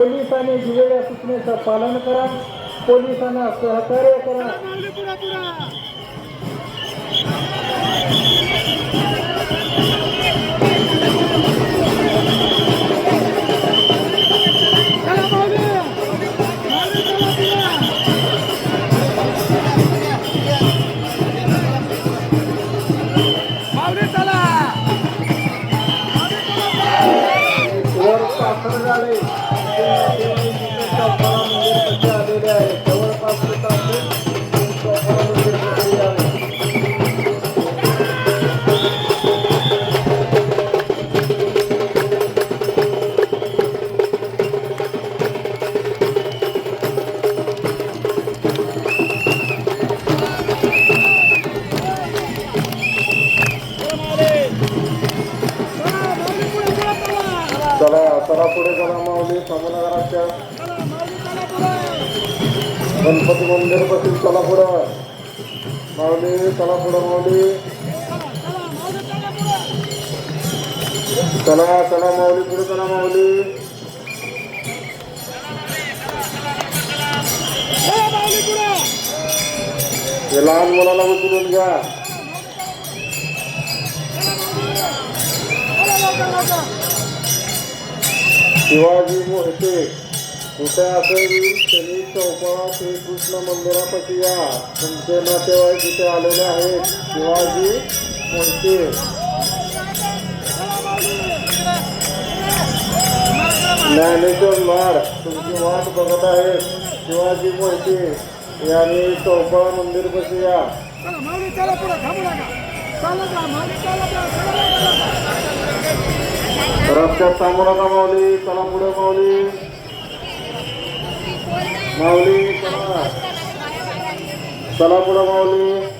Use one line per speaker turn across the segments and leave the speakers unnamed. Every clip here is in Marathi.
पोलिसांनी दिलेल्या सूचनेचं पालन करा पोलिसांना सहकार्य करा Thank you. चला चला माऊली स्वामीनगराच्या गणपती मंदिरपासून चला माऊली चला माऊली. चला चला माऊली पुढे चला माऊली. हे लहान मुलाला उचलून घ्या. शिवाजी मोहिते कुठे असेल शनी चौका श्रीकृष्ण मंदिरापाशी या तुमचे नातेवाईक इथे आलेले आहेत शिवाजी मोहिते ज्ञानेश्वर मार तुमची वाट बघत आहेत शिवाजी मोहिते यांनी चौका मंदिरपाशी या रस्त्यात थांबू नका माऊली चला पुढे माऊली. माऊली चला. चला पुढे माऊली.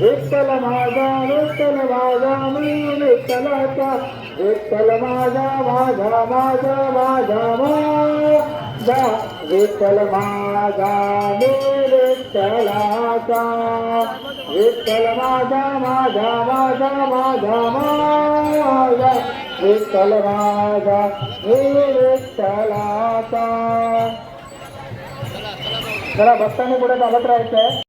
विठ्ठल माझा विठ्ठल माझा मी विठ्ठलाचा विठ्ठल माझा माझा माझा माझा माझा. विठ्ठल माझा मी विठ्ठलाचा विठ्ठल माझा माझा माझा माझा माझा. विठ्ठल माझा मी विठ्ठलाचा जरा भक्तांनी पुढे चालत राहायचं आहे